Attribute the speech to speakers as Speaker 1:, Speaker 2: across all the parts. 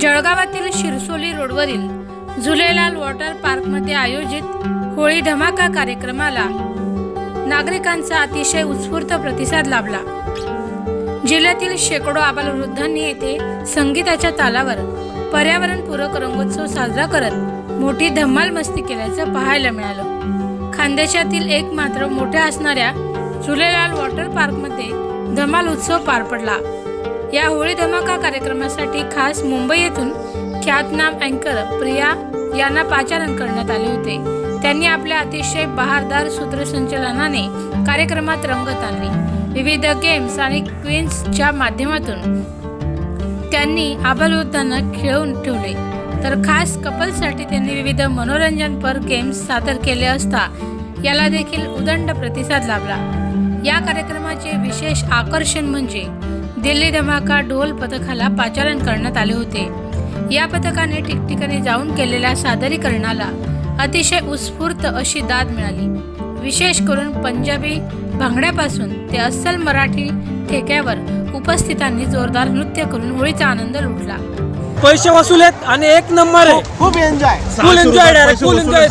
Speaker 1: जळगावातील शिरसोली रोडवरील झुलेलाल वॉटर पार्कमध्ये आयोजित होळी धमाका कार्यक्रमाला नागरिकांचा अतिशय उत्स्फूर्त प्रतिसाद लाभला. जिल्ह्यातील शेकडो आबालवृद्धांनी येथे संगीताच्या तालावर पर्यावरणपूरक रंगोत्सव साजरा करत मोठी धम्माल मस्ती केल्याचं पाहायला मिळालं. खानदेशातील एक मात्र मोठ्या असणाऱ्या झुलेलाल वॉटर पार्कमध्ये धमाल उत्सव पार पडला. या होळी धमाका कार्यक्रमासाठी खास मुंबई येथून ख्यातनाम अँकर प्रिया यांना पाचारण करण्यात आले होते. त्यांनी आपल्या अतिशय बहारदार सूत्रसंचलनाने कार्यक्रमात रंगत आणली. विविध गेम्स आणि क्वीन्सच्या माध्यमातून त्यांनी आबालवृद्धांना खेळवून ठेवले. तर खास कपलसाठी त्यांनी विविध मनोरंजनपर गेम्स सादर केले असता याला देखील उदंड प्रतिसाद लाभला. या कार्यक्रमाचे विशेष आकर्षण म्हणजे दिल्ली धमाका ढोल पथकाला पाचारण करण्यात आले होते. या पथकाने ठिकठिकाणी जाऊन केलेल्या सादरीकरणाला अतिशय उत्स्फूर्त अशी दाद मिळाली. विशेष करून पंजाबी भांगड्यापासून ते अस्सल मराठी ठेक्यावर उपस्थितांनी जोरदार नृत्य करून होळीचा आनंद लुटला.
Speaker 2: पैसे वसूल आहेत आणि एक नंबर आहे.
Speaker 3: खूप enjoy
Speaker 2: full enjoy direct full enjoy.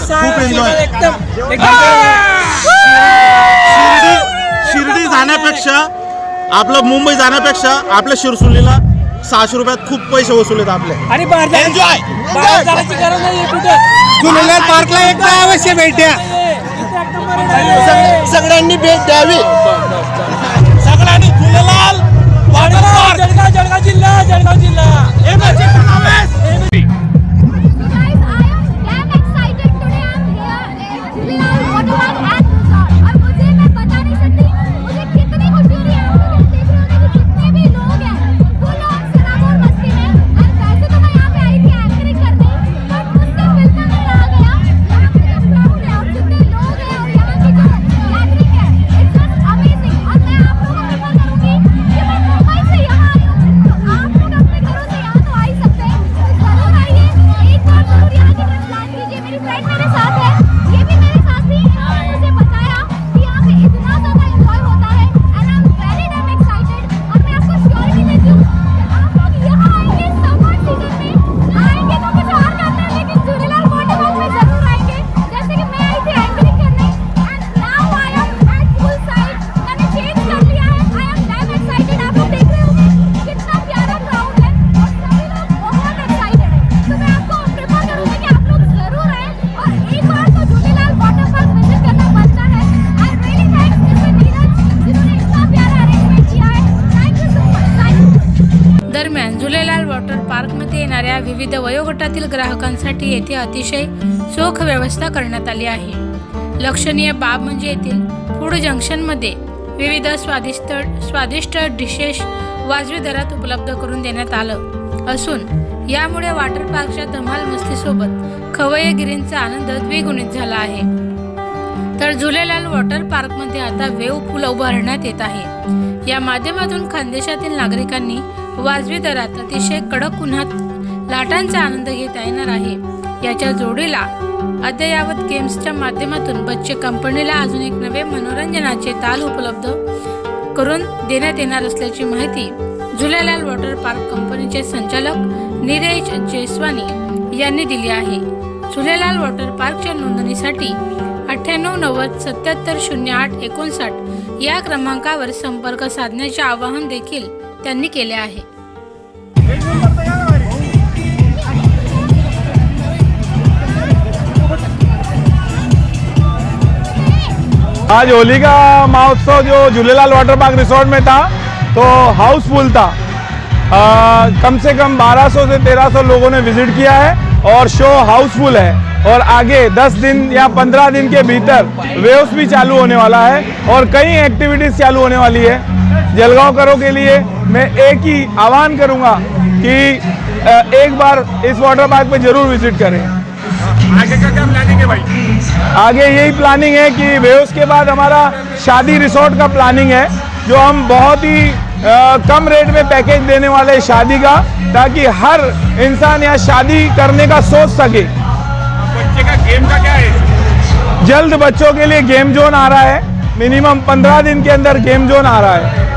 Speaker 2: एकदम.
Speaker 3: शिर्डी शिर्डी जाण्यापेक्षा आपलं मुंबई जाण्यापेक्षा आपल्या शिरसुलीला सहाशे रुपयात खूप पैसे वसूल आहेत आपले.
Speaker 2: आणि
Speaker 3: एन्जॉय
Speaker 2: बाहेर जाण्याची गरज नाही कुठं.
Speaker 3: झुलेलाल पार्कला एकदा अवश्य भेट्या सगळ्यांनी भेट द्यावी. सगळ्यांनी park.
Speaker 2: जळगाव जळगाव जिल्हा जळगाव
Speaker 1: पार्कमध्ये येणाऱ्या विविध वयोगटातील ग्राहकांसाठी येथे अतिशय चोख व्यवस्था करण्यात आली आहे. लक्षणीय बाब म्हणजे येथील फूड जंक्शनमध्ये विविध स्वादिष्ट स्वादिष्ट डिशेस वाजवी दरात उपलब्ध करून देण्यात आलं. असून यामुळे वॉटर पार्कच्या धमाल मस्तीसोबत खवयगिरींचा आनंद द्विगुणित झाला आहे. तर झुलेलाल वॉटर पार्कमध्ये आता वेव पूल उभारण्यात येत आहे. या माध्यमातून खानदेशातील नागरिकांनी वाजवी दरात अतिशय कडक उन्हात लाटांचा आनंद घेता येणार आहे. याच्या जोडीला अद्ययावत गेम्सच्या माध्यमातून बच्चे कंपनीला अजून एक नवे मनोरंजनाचे ताल उपलब्ध करून देण्यात येणार असल्याची माहिती झुलेलाल वॉटर पार्क कंपनीचे संचालक निरेश जयस्वानी यांनी दिली आहे. झुलेलाल वॉटर पार्कच्या नोंदणीसाठी अठ्ठ्याण्णव नव्वद सत्याहत्तर शून्य आठ एकोणसाठ या क्रमांकावर संपर्क साधण्याचे आवाहन देखील त्यांनी केले आहे.
Speaker 4: आज होली का महोत्सव जो झूलेलाल वाटर पार्क रिसोर्ट में था तो हाउसफुल था। आ, कम से कम 1200 से 1300 लोगों ने विज़िट किया है और शो हाउसफुल है। और आगे 10 दिन या 15 दिन के भीतर वेव्स भी चालू होने वाला है और कई एक्टिविटीज़ चालू होने वाली है। जलगांवकरों के लिए मैं एक ही आह्वान करूँगा कि एक बार इस वाटर पार्क पे ज़रूर विज़िट करें।
Speaker 5: आगे का क्या प्लानिंग है भाई?
Speaker 4: आगे यही प्लानिंग है कि वेव्स के बाद हमारा शादी रिसोर्ट का प्लानिंग है जो हम बहुत ही कम रेट में पैकेज देने वाले हैं शादी का ताकि हर इंसान यहाँ शादी करने का सोच सके।
Speaker 5: बच्चे का गेम का क्या है?
Speaker 4: जल्द बच्चों के लिए गेम जोन आ रहा है। मिनिमम पंद्रह दिन के अंदर गेम जोन आ रहा है।